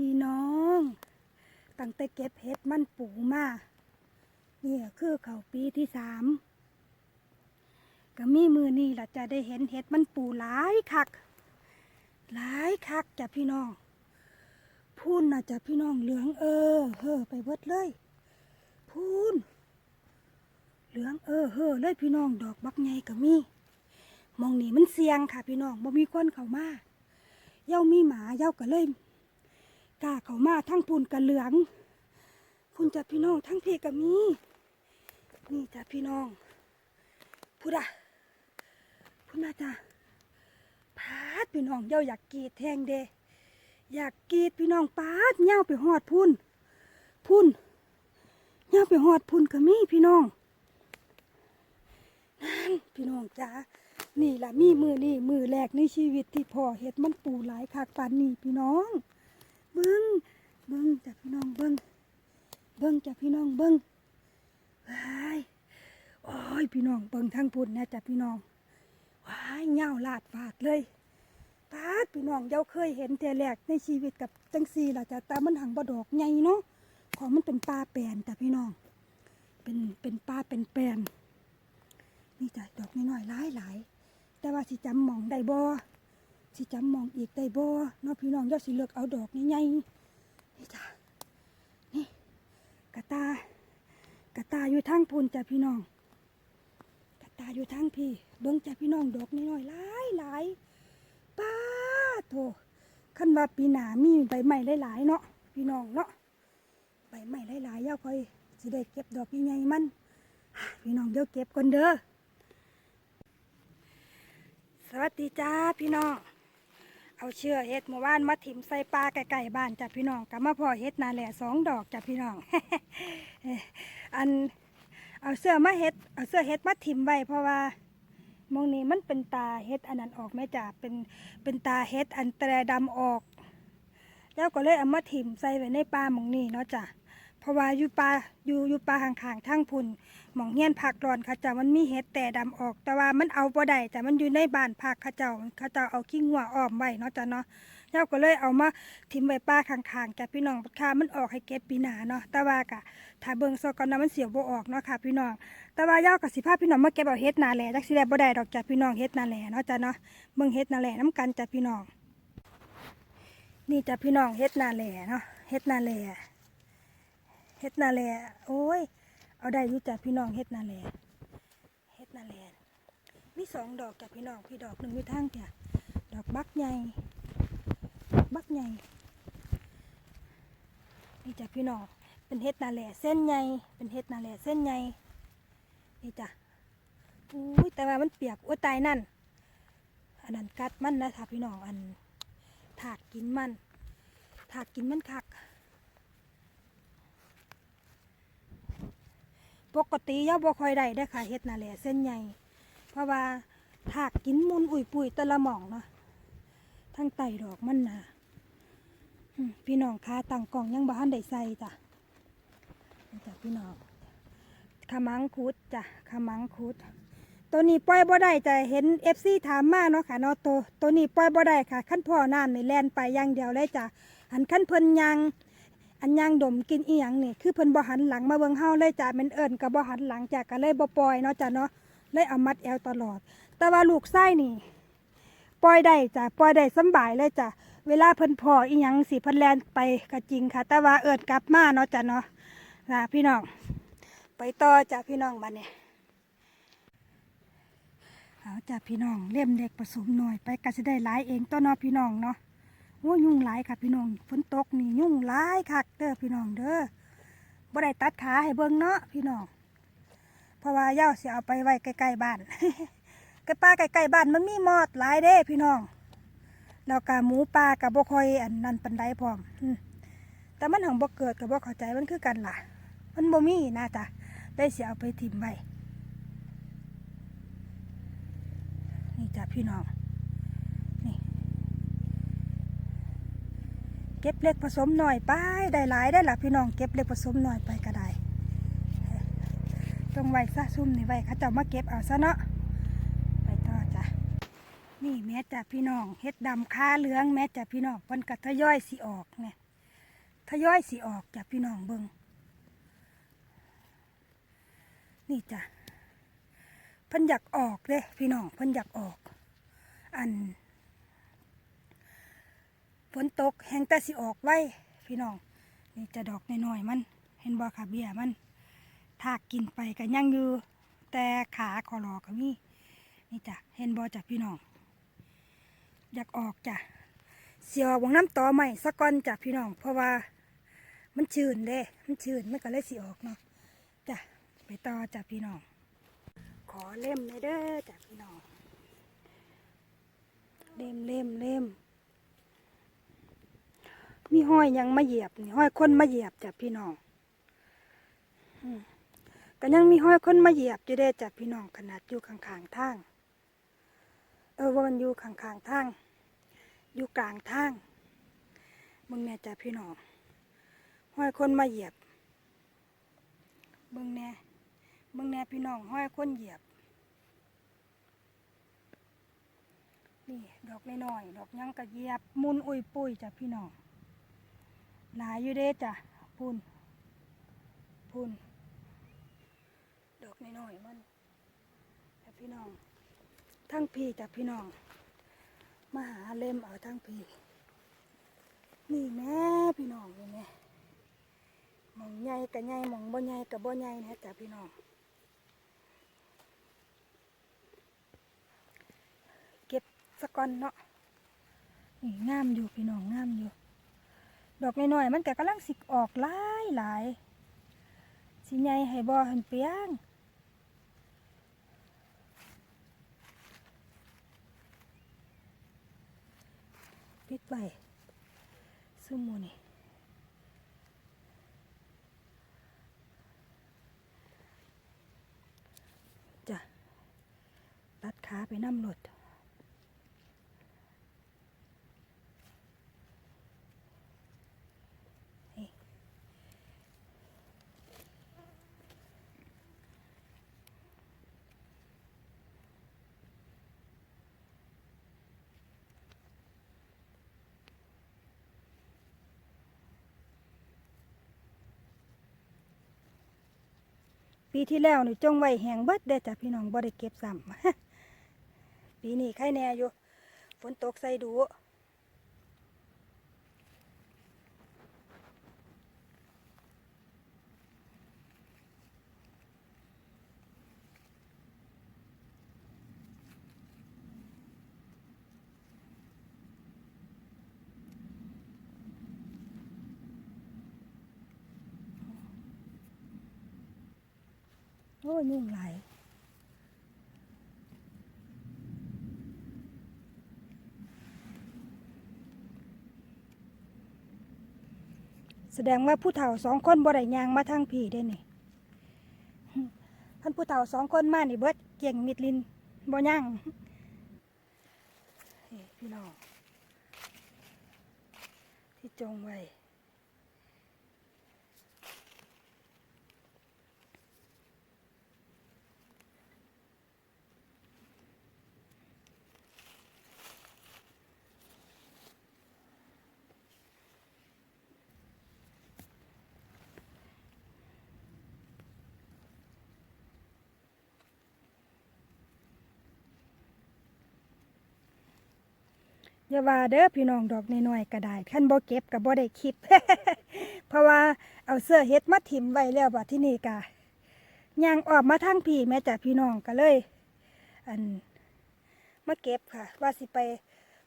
พี่น้อง ตั้งแต่เก็บเห็ดมันปูมานี่คือเขาปีที่สามก็มีมือนี่ล่ะจะได้เห็นเห็ดมันปูหลายคัก หลายคักจ้ะพี่น้องพูนน่ะจ้ะพี่น้องเหลืองเออเฮ้อไปเบิดเลย พูนเหลืองเออเฮ้อเลยพี่น้องดอกบักใหญ่ก็มีมองนี่มันเสียงค่ะพี่น้องบ่มีคนเข้ามาเย้ามีหมาเย้าก็เลย กล้าเขามาทั้งพูนกับเหลืองพูนจ้ะพี่น้องทั้งเพี่ก็มีนี่จ้ะพี่น้องพูดอะพูดมาจ้ะพาดพี่น้องเย้าอยากกรีดแทงเดอยากกรีดพี่น้องปาดเย้าไปหอดพุ่นพุ่นเย้าไปหอดพุ่นก็มีพี่น้องนั่นพี่น้องจ้านี่ล่ะมีมือนี่มือแรกในชีวิตที่พ่อเห็ดมันปูหลายคักปานนี่พี่น้อง เบิ้งเบิ้งจ้ะพี่น้องเบิ้งเบิ้งจ้ะพี่น้องเบิ้งว้ายโอ้ยพี่น้องเบิ้งทั้งพุ่นนะจ้ะพี่น้องว้ายเงาลาดฟาดเลยปาดพี่น้องเย้าเคยเห็นแต่แรกในชีวิตกับจังซีล่ะจ้ะแต่มันหังบดอกใหญ่เนาะของมันเป็นปลาแปลนจ้ะพี่น้อง เป็นเป็นปลาเป็นแปลนนี่จ้ะดอกน้อยๆหลายๆแต่ว่าสิจำหมองได้บ่ สิจำมองอีกได้บ่เนาะพี่น้องย้าสิเลือกเอาดอกใหญ่ๆนี่จ้ะนี่กระตากระตาอยู่ทางพุ่นจ้ะพี่น้อง กระตาอยู่ทั้งพี่ เบิ้งจ้ะพี่น้องดอกน้อยๆหลายหลายป้าโถคันว่าปีหนามีใบใหม่หลายๆเนาะพี่น้องเนาะใบใหม่หลายๆย่าคอยสิได้เก็บดอกใหญ่ๆมันพี่น้องเดี๋ยวเก็บก่อนเด้อสวัสดีจ้าพี่น้อง เอาเชือกเฮ็ดเมื่อวานมาถิ่มใส่ปลาไก่ๆบ้านจ้ะพี่น้องกับมาพอเฮ็ดนาแหล่สองดอกจ้ะพี่น้อง อันเอาเสื้อมาเฮ็ดเอาเสื้อเฮ็ดมาถิ่มไว้เพราะว่ามองนี้มันเป็นตาเฮ็ดอันนั้นออกแม่จ้ะเป็นเป็นตาเฮ็ดอันแตรดำออก แล้วก็เลยเอามาถิ่มใส่ไว้ในปลามองนี้เนาะจ้ะ ราะว่าอยู่ป่าอยู่อยู่ป่าห่างๆทั้งพุ่นหมองเฮียนผักรอนเขาเจ้ามันมีเฮ็ดแต่ดำออก แต่ว่ามันเอาบ่ได้แต่มันอยู่ในบ้านผักเข้าเจ้าเข้าเจ้าเอาขี้งัวอ้อมไว้เนาะจ้ะเนาะแล้วก็เลยเอามาถิ่มไว้ป่าข้างๆจ้ะพี่น้องบัดค่ามันออกให้เก็บปีหน้าเนาะแต่ว่ากะถ้าเบิ่งซอกก่อนนะมันเสียวบ่ออกเนาะค่ะพี่น้อง แต่ว่าย่ากับสิพาพี่น้องมาเก็บเอาเฮ็ดนาแหล่จักสิได้บ่ได้ดอกจ้ะพี่น้องเฮ็ดนาแหล่เนาะจ้ะเนาะเบิ่งเฮ็ดนาแหล่น้ำกันจ้ะพี่น้อง นี่จ้ะพี่น้องเฮ็ดนาแหล่เนาะเฮ็ดนาแหล่ เฮ็ดนาแล่โอ้ย เอาได้ยู่จ้ะพี่น้องเฮ็ดนาแล่เฮ็ดนาแล่มีสองดอกจ้ะพี่น้องพี่ดอกหนึ่งมีทางจ้ะดอกบักใหญ่บักใหญ่นี่จ้ะพี่น้องเป็นเห็ดนาแล่เส้นใหญ่เป็นเห็ดนาแล่เส้นใหญ่นี่จ้ะอุ้ยแต่ว่ามันเปียกโอ้ตายนั่นอันนั้นกัดมันนะคะพี่น้องอันถากกินมันถากกินมันคัก ปกติย่าบ่ค่อยได้ได้ค่ะเห็ดนาแหล่เส้นใหญ่ เพราะว่าถากกินมุนอุ่ยปุยตะละหม่องเนาะทั้งไตดอกมันนะพี่น้องคะตั้งกล่องยังบ้านได้ใส่จ้ะจ้ะพี่น้องขมังคุดจ้ะขมังคุด ตัวนี้ปล่อยบ่ได้จะเห็นเอฟซีถามมาเนาะค่ะเนาะตัวตัวนี้ปล่อยบ่ได้ค่ะขั้นพ่อน้ำนี่แลนไปอย่างเดียวเลยจ้ะอันขั้นเพิ่นยาง อันยางดมกินอีหยังนี่ คือเพิ่นบ่หันหลังมาเบิ่งเฮาเลยจ้ะแมันเอิ้นก็บ่หันหลังจ้ะก็เลยบ่ปล่อยเนาะจ้ะเนาะเลยเอามัดแอวตลอด แต่ว่าลูกไส้นี่ ปล่อยได้จ้ะปล่อยได้สบายเลยจ้ะเวลาเพิ่นพออีหยังสิเพิ่นแลนไปก็จริงค่ะ แต่ว่าเอิ้นกลับมาเนาะจ้ะเนาะนะพี่น้อง ไปต่อจ้ะพี่น้องบัดนี้เอาจ้ะพี่น้องเล่มเด็กผสมหน่อยไปก็สิได้หลายเองต้นเนาะพี่น้องเนาะ โอ้ยุ่งหลายค่ะพี่น้องฝนตกนี่ยุ่งหลายคักเด้อพี่น้องเด้อบ่ได้ตัดขาให้เบิ่งเนาะพี่น้องเพราะว่าเย่าสิเอาไปไว้ใกล้ๆบ้านกล้ป้าใกล้ๆบ้านมันมีมอดหลายเด้พี่น้องแล้วก็หมูปลากับบ่ค่อยอันนั้นปันไดพร้อมอืมแต่มันหังบ่เกิดกับบ่เข้าใจมันคือกันล่ะ มันบ่มีนะจ๊ะได้เสียเอาไปถิ่มไว้นี่จ้ะพี่น้อง เก็บเล็กผสมหน่อยไปได้หลายได้ล่ะพี่น้องเก็บเล็กผสมหน่อยไปก็ได้ต้องไว้ซะซุ่มนี่ไว้เขาจ้ามาเก็บเอาซะเนาะไปต่อจ้ะนี่แม่จ้ะพี่น้องเฮ็ดดำคาเหลืองแม่จ้ะพี่น้องเพิ่นก็ทยอยสิออกเนี่ยทยอยสิออกจ้ะพี่น้องเบิงนี่จ้ะเพิ่นอยากออกเด้พี่น้องเพิ่นอยากออก อัน นตกแห้งแต่สิออกไว้พี่น้องนี่จะดอกน้อยๆมัน เห็นบ่ค่ะเบี้ยมันถากกินไปก็ยังอยู่ แต่ขาคอรอก็มีนี่จ้ะเห็นบ่จ้ะพี่น้อง อยากออกจ้ะเสียววงน้ำต่อใหม่สักก้อนจ้ะพี่น้อง เพราะว่ามันชื้นเด้มันชื้นมันก็เลยสิออกเนาะจ้ะไปต่อจ้ะพี่น้อง ขอเล่มเลยเด้อจ้ะพี่น้อง เล่มเล่มเล่ม มีห้อยยังมาเหยียบนี่ห้อยคนมาเหยียบจ้ะพี่น้องก็ยังมีห้อยคนมาเหยียบอยู่เด้จ้ะพี่น้องขนาดอยู่ข้างๆทาง เออว่ามันอยู่ข้างๆทาง อยู่กลางทางมึงแน่จ้ะพี่น้องห้อยคนมาเหยียบเบิ่งแน่เบิ่งแน่พี่น้องห้อยคนเหยียบ นี่ดอกน้อยๆดอกยังกระเหยียบมุนอุยปุยจ้ะพี่น้อง หลายอยู่เด้จ้ะพุ่นพุ่นดอกน้อยๆมันจ้ะพี่น้อง ทั้งพี่จ้ะพี่น้อง มาหาเล่มเอาทั้งพี่ นี่แม่พี่น้องนี่แม่มองใหญ่กับใหญ่มองบ่ใหญ่กับบ่ใหญ่นะจ้ะพี่น้องเก็บสะก่อนเนาะนี่งามอยู่พี่น้องงามอยู่ ดอกน้อยๆมันก็กำลังสิออกหลายหลายสิใหญ่ให้บ่ให้เปียงปิดไปซุมหมูนี่จ้ะตัดขาไปน้ำรถนี่ ปีที่แล้วนี่จงไว้แหงเบิดได้จ้ะพี่น้องบ่ได้เก็บซ้ำปีนี้ใครแน่อยู่ฝนตกใส่ดู อ้ยุ่งหลแสดงว่าผู้เฒ่าสองคนบ่ได้ยางมาทางผีได้นี่ท่านผู้เฒ่าสองคนมานี่เบิดเก่งมิดลินบ่ย่างนี่พี่น้องที่จงไว้ อย่าว่าเด้อพี่น้องดอกน้อยๆก็ได้ขั้นบ่เก็บก็บ่ได้คลิปเพราะว่าเอาเสื้อเฮ็ดมาถิ่มไว้แล้วบัดที่นี่กะย่างออกมาทางพี่แม่จ้ะพี่น้องก็เลย อันมาเก็บค่ะ ว่าสิไป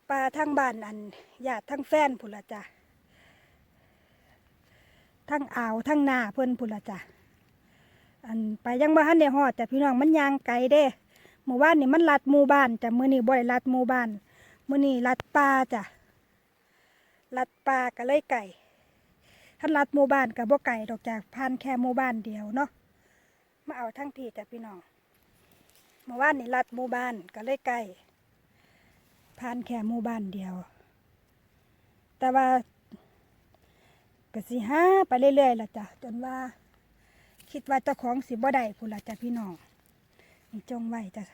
ปลาทางบ้านอันญาติทางแฟนพุ่นละจ้ะทางอ่าวทางนาเพิ่นพุ่นละจ้ะอันไปยังบ่ทันได้ฮอดจ้ะพี่น้องมันย่างไกลเด้เมื่อวานนี่มันลัดหมู่บ้านจ้ะมื้อนี้บ่ได้ลัดหมู่บ้าน มื่อนี้ลัดปลาจ้ะลัดปลาก็เลยไก่ท่านลัดหมูบ้านกับบ่ไก่ดอกจากพันแค่หมูบ้านเดียวเนาะมาเอาทั้งพี่จ้ะพี่น้องเมื่อวานนี่ลัดหมูบ้านก็เลยไก่พันแค่หมูบ้านเดียว แต่ว่าก็สิห้าไปเรื่อยๆล่ะจ้ะจนว่า คิดว่าเจ้าของสิบ่ได้พุ่นละจ้ะพี่น้องนี่จงไว้จ้ะ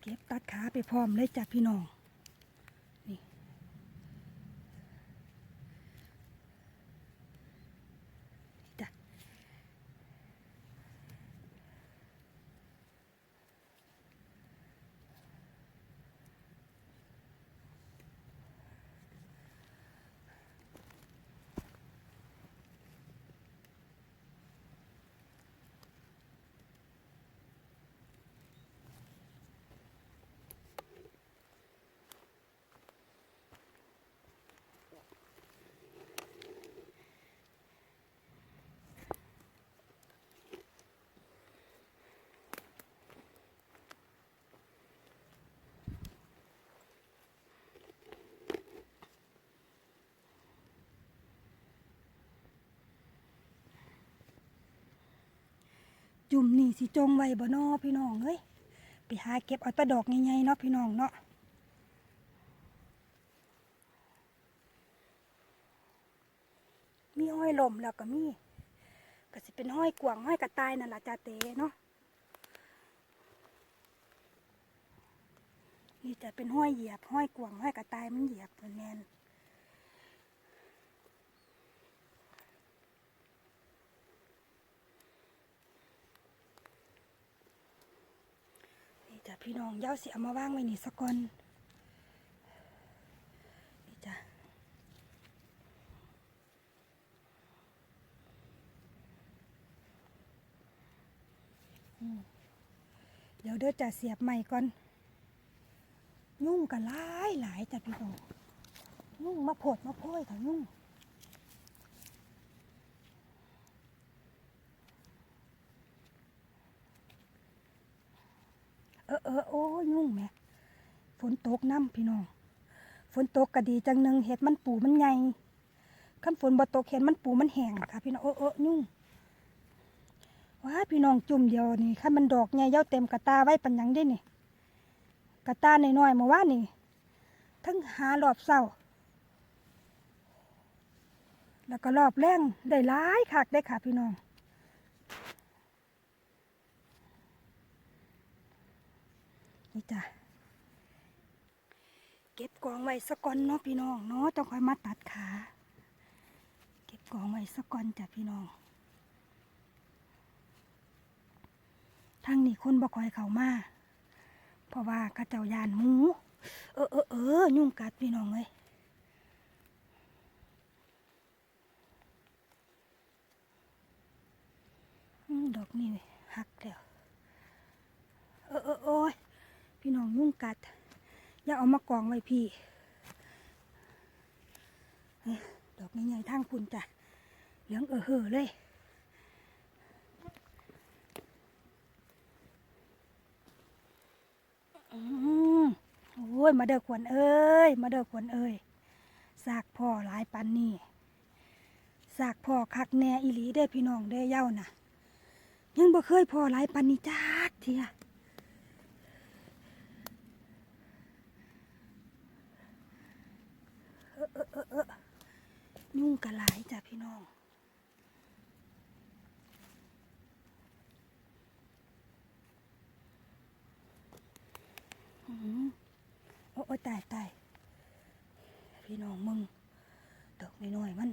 เก็บตัดขาไปพร้อมเลยจ้ะพี่น้อง จุ่มนี่สิจงไว้บ่นอพี่น้องเอ้ยไปหาเก็บเอาตะดอกใหญ่ๆเนาะพี่น้องเนาะมีห้อยลมแล้วก็มีก็สิเป็นห้อยกวางห้อยกระต่ายนั่นล่ะจ้าเตเนาะนี่จะเป็นห้อยเหยียบห้อยกวางห้อยกระต่ายมันเหยียบเหมือนแนน พี่น้องเย้าสิเอามาว่างไว้นี่สักก่อนนี่จ้ะเดี๋ยวเด้อจะเสียบใหม่ก่อน ยุ่งกันหลายหลายจ้ะพี่น้องยุ่งมาโผดมาโพยค่ะยุ่ง เออโอ้ยุ่งแม่ฝนตกน้ำพี่น้องฝนตกก็ดีจังหนึ่งเห็ดมันปูมันใหญ่ขั้นฝนบ่ตกเห็ดมันปูมันแห้งค่ะ พี่น้องเออเออยุ่งว้าพี่น้องจุ่มเดียวนี่ขั้นมันดอกใหญ่เย้าเต็มกระตาไว้ปัญญังได้นี่กระตาหน่อยๆเมื่อวานี่ ทั้งหารอบเศร้า แล้วก็รอบแรงได้หลายคักได้ค่ะพี่น้อง นี่จ้ะเก็บกองไว้สักก่อนเนาะพี่น้องเนาะต้องคอยมาตัดขา เก็บกองไว้สักก่อนจ้ะพี่น้องทางนี้คนบ่คอยเข้ามาเพราะว่าเข้าเจ้ายานหมู เออเออเออยุ่งกัดพี่น้องเลยดอกนี่หักแล้ว เออเออโอ้ย พี่น้องยุ่งกัด อย่าเอามากองไว้พี่ ดอกใหญ่ๆทางคุณจ้ะ เหลืองเออเห่อเลยอืมโอ้ย มาเด้อขวัญเอ้ย มาเด้อขวัญเอ้ยสากพ่อหลายปันนี่สากพ่อคักแน่อีหลีเด้อพี่น้องเด้อเย้าน่ะ ยังบ่เคยพ่อหลายปันนี่จักเทีย ยุ่งกระหลายจ้ะพี่น้องอืมโอ้โอ้ตายตายพี่น้องมึงดอกน้อยๆมัน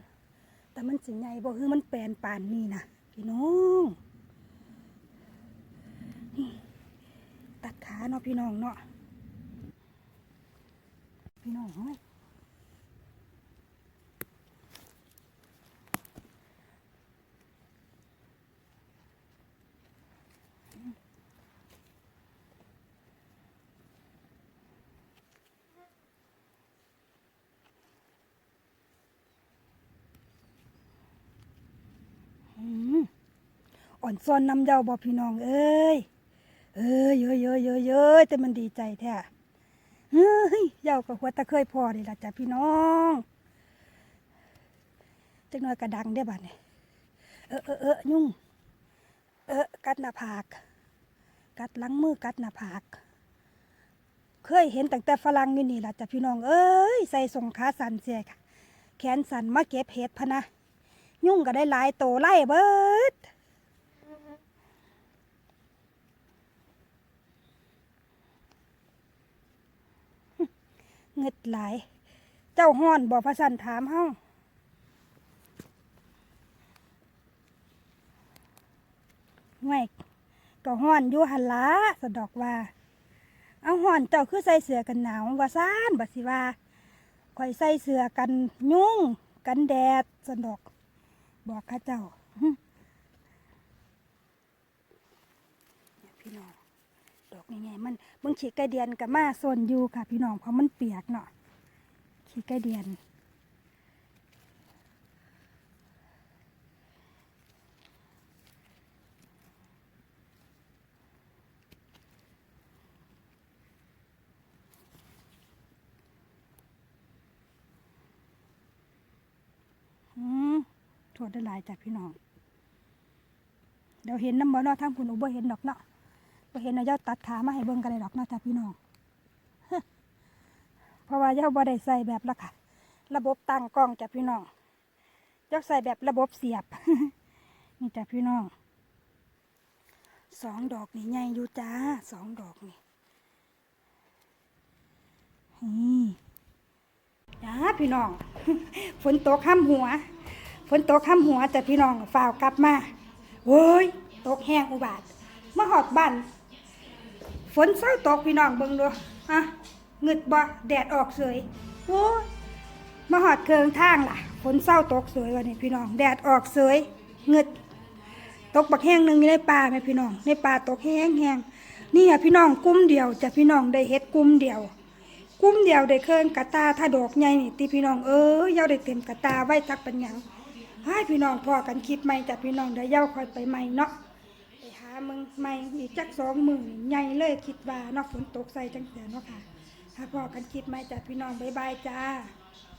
แต่มันสิใหญ่บ่คือมันแปลนป่านนี่นะพี่น้องนี่ตัดขาเนาะพี่น้องเนาะพี่น้องเฮ้ย อืม อ่อนซ้อนน้ำเยาบ่พี่น้องเอ้ยเอ้ยเยอะเยอะเยอะเยอะแต่มันดีใจแท้เฮ้ยเย้ากับหัวตะเคยพอนี่ล่ะจ้ะพี่น้องจักหน่อยกระดังได้บัดนี่เออเออเออยุ่ง เออกัดหน้าผาก กัดหลังมือกัดหน้าผาก เคยเห็นตั้งแต่ฝรั่งอยู่นี่ล่ะจ้ะพี่น้องเอ้ยใส่ส่งขาสันเสียค่ะ แขนสันมาเก็บเห็ดพะนะ ยุ่งก็ได้หลายโตไล่เบิด เงึดหลาย เจ้าห้อนบอกพระสันถามเฮาไม่ก็ห้อนอยู่หันละสะดอกว่า เอาห้อนเจ้าคือใส่เสื้อกันหนาวว่าซ่านบัสิว่าข่อยใส่เสื้อกันยุ่ง กันแดดสะดอก บอกข้าเจ้าหึเนี่ยพี่น้อง ดอกง่ายๆมันมึงขี้ไก่เดียนกับมาโซนอยู่ค่ะ พี่น้องเพราะมันเปียกเนาะขี้ไก่เดียนอืมโทษได้หลายจากพี่น้องเดี๋ยวเห็นน้ำบ่เนาะทางคุณอุบ่เห็นดอกเนาะ บ่เห็นนะเจ้าตัดขามาให้เบิ่งกันเลยดอกนะจ้ะพี่น้องเพราะว่าเจ้าบ่ได้ใส่แบบละค่ะ ระบบตั้งกล้องจ้ะพี่น้องเจ้าใส่แบบระบบเสียบนี่จ้ะพี่น้องสองดอกนี่ใหญ่อยู่จ้าสองดอกนี่นี่จ้าพี่น้องฝนตกข้ามหัวฝนตกข้ามหัวแต่พี่น้องฝ่าวกลับมาโว้ยตกแห้งอุบาทมาหอดบ้าน ฝนเศร้าตกพี่น้องเบิ่งดูอะเงึดบ่แดดออกเสยโว้ยมาหอดเคืองทางล่ะฝนเศร้าตกเสยวันนี้พี่น้อง แดดออกเสยเงึดตกบักแห้งหนึ่งในป่าแม่พี่น้อง ในป่าตกแห้งแห้งนี่อะพี่น้องกุ้มเดียวจะพี่น้องได้เฮ็ดกุ้มเดียว กุ้มเดียวได้เครื่องกะตาถ้าดอกใหญ่นี่ตีพี่น้องเอ้ยเย้าได้เต็มกะตาไว้จักปัญญังให้พี่น้องพอกันคิดใหม่จะพี่น้องเดี๋ยวเย้าคอยไปใหม่เนาะ มึงใหม่อีกจักสองมือใหญ่เลยคิดว่านอกฝนตกใส่จังเสียเนาะค่ะถ้าพอกันคิดใหม่จ้ะพี่น้องบ๊ายบายจ้า